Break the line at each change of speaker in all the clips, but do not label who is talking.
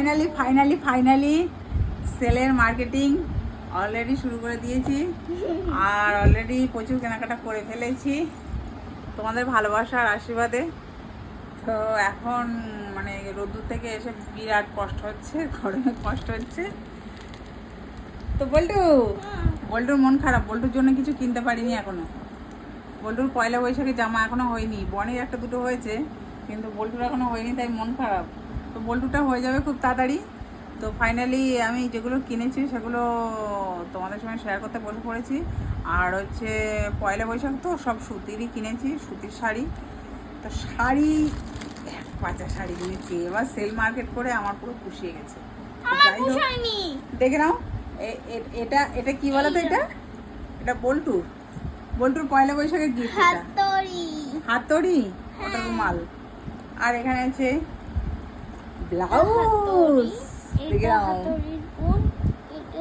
Finally finally finally সেলের marketing already শুরু করে দিয়েছি। আর অলরেডি প্রচুর কেনাকাটা করে ফেলেছি। তোমাদের ভালোবাসার আশীর্বাদে। তো এখন মানে রোদ্দুর থেকে এসে বিরাট কষ্ট হচ্ছে গরমে কষ্ট হচ্ছে। তো বল্টু, বল্টুর মন খারাপ। বল্টুর জন্য কিছু কিনতে পারিনি এখনও। বল্টুর পয়লা বৈশাখে জামা এখনও হয়নি। বনের একটা দুটো হয়েছে, কিন্তু বল্টুর এখনও হয়নি, তাই মন খারাপ। তো বল্টুটা হয়ে যাবে খুব তাড়াতাড়ি। তো ফাইনালি আমি যেগুলো কিনেছি সেগুলো তোমাদের সঙ্গে শেয়ার করতে বসে পড়েছি আর হচ্ছে পয়লা বৈশাখ তো সব সুতিরই কিনেছি সুতির শাড়ি। তো শাড়ি এক পাঁচা শাড়ি কিনেছি এবার সেল মার্কেট করে আমার পুরো পুষিয়ে গেছে। দেখে নাও এটা এটা কি বলো তো এটা? এটা বল্টুর। বল্টুর পয়লা বৈশাখের গিফট
হাতড়ি।
হাতড়ি? ওটা
হ্যাঁ।
রুমাল। আর এখানে আছে ব্লাউজ?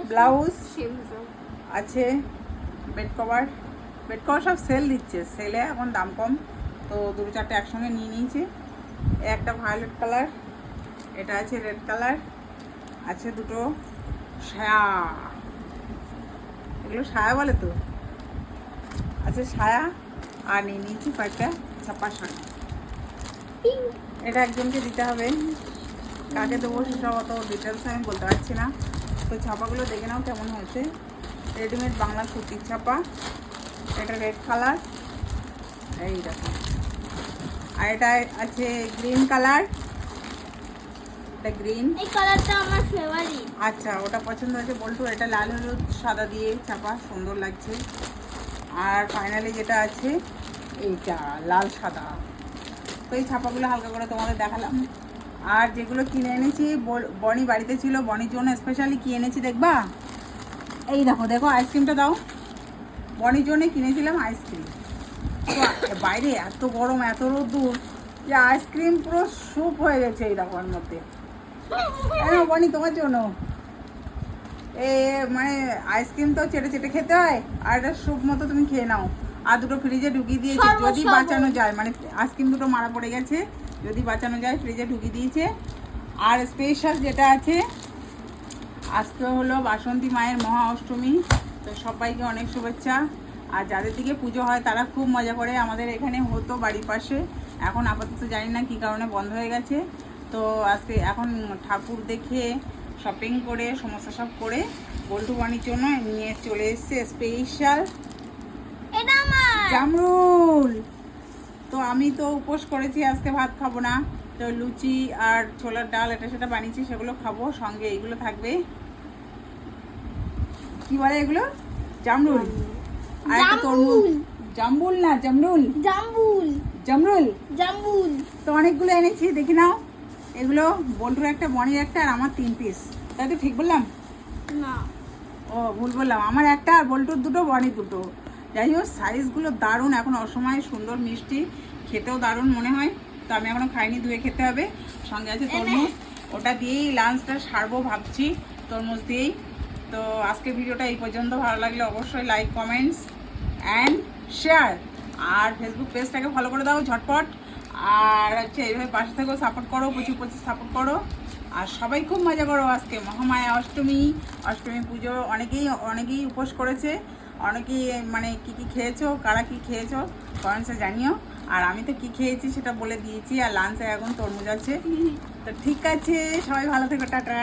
ব্লাউজ? আছে। Bed cover? বেড কভার সব সেল দিচ্ছে। সেলে এখন দাম কম। তো দুটো চারটে একসঙ্গে নিয়ে নিয়েছি। একটা ভায়োলেট কালার এটা আছে রেড কালার আছে দুটো সায়া। এগুলো সায়া বলে তো। আছে সায়া আর নিয়ে নিয়েছি কয়েকটা ছাপা শাড়ি এটা একজনকে দিতে হবে। কাকে দেবো সেসব অত ডিটেলস আমি বলতে পারছি না। তো ছাপাগুলো দেখে নাও কেমন হয়েছে। রেডিমেড বাংলা সুতির ছাপা। এটা রেড কালার এই দেখো। আর এটা আছে গ্রিন কালার এটা গ্রিন
এই কালারটা আমার ফেভারিট
আচ্ছা ওটা পছন্দ হয়েছে বল্টু। এটা লাল হলুদ সাদা দিয়ে ছাপা সুন্দর লাগছে। আর ফাইনালি যেটা আছে এইটা লাল সাদা। তো এই ছাপাগুলো হালকা করে তোমাদের দেখালাম। আর যেগুলো কিনে এনেছি বনি বাড়িতে ছিল বনির জন্য স্পেশালি কি এনেছি দেখবা? এই দেখো দেখো আইসক্রিমটা দাও। বনির জন্য কিনেছিলাম আইসক্রিম তো বাইরে এত গরম এত রোদ্দুর যে আইসক্রিম পুরো স্যুপ হয়ে গেছে এই দেখো মধ্যে। হ্যাঁ বনি তোমার জন্য। এ মানে আইসক্রিম তো চেটে চেটে খেতে হয় আর এটা স্যুপ মতো তুমি খেয়ে নাও। আর দুটো ফ্রিজে ঢুকিয়ে দিয়েছে যদি বাঁচানো যায় মানে আইসক্রিম দুটো মারা পড়ে গেছে যদি বাঁচানো যায় ফ্রিজে ঢুকিয়ে দিয়েছে। আর স্পেশাল যেটা আছে আজকে হলো বাসন্তী মায়ের মহা অষ্টমী। তো সবাইকে অনেক শুভেচ্ছা। আর যাদের দিকে পুজো হয় তারা খুব মজা করে। আমাদের এখানে হতো বাড়ির পাশে। এখন আপাতত জানি না কী কারণে বন্ধ হয়ে গেছে। তো আজকে এখন ঠাকুর দেখে শপিং করে সমস্ত সব করে বল্টু বাণীর জন্য নিয়ে চলে এসছে স্পেশাল জামরুল। তো আমি তো উপোস করেছি আজকে ভাত খাব না। তো লুচি আর ছোলার ডাল এটা সেটা বানিয়েছি সেগুলো খাব সঙ্গে এইগুলো থাকবে। কি বলে এগুলো? জামরুল। আর একটা তরমুজ। জাম্বুল না জামরুল।
জাম্বুল
জামরুল।
জাম্বুল
তো অনেকগুলো এনেছি দেখি নাও। এগুলো বল্টুর একটা বনির একটা আর আমার তিন পিস তাই তো ঠিক বললাম?
না।
ও ভুল বললাম। আমার একটা আর বল্টুর দুটো বনি দুটো। যাই হোক সাইজগুলো দারুণ এখন অসময়ে সুন্দর মিষ্টি খেতেও দারুণ মনে হয়। তো আমি এখনও খাইনি ধুয়ে খেতে হবে। সঙ্গে আছে তরমুজ ওটা দিয়েই লাঞ্চটা সারবো ভাবছি তরমুজ দিয়েই। তো আজকে ভিডিওটা এই পর্যন্ত ভালো লাগলে অবশ্যই লাইক কমেন্টস অ্যান্ড শেয়ার আর ফেসবুক পেজটাকে ফলো করে দাও ঝটপট। আর হচ্ছে এইভাবে পাশে থেকেও সাপোর্ট করো প্রচুর প্রচুর সাপোর্ট করো। আর সবাই খুব মজা করো আজকে। মহামায়া অষ্টমী অষ্টমী পুজো অনেকেই অনেকেই উপোস করেছে। অনেকেই মানে কি কি খেয়েছো, কারা কি খেয়েছো, কমেন্টসে জানিও। আর আমি তো কি খেয়েছি সেটা বলে দিয়েছি, আর লাঞ্চে এখন তরমুজ আছে। তো ঠিক আছে, সবাই ভালো থেকো, টাটা।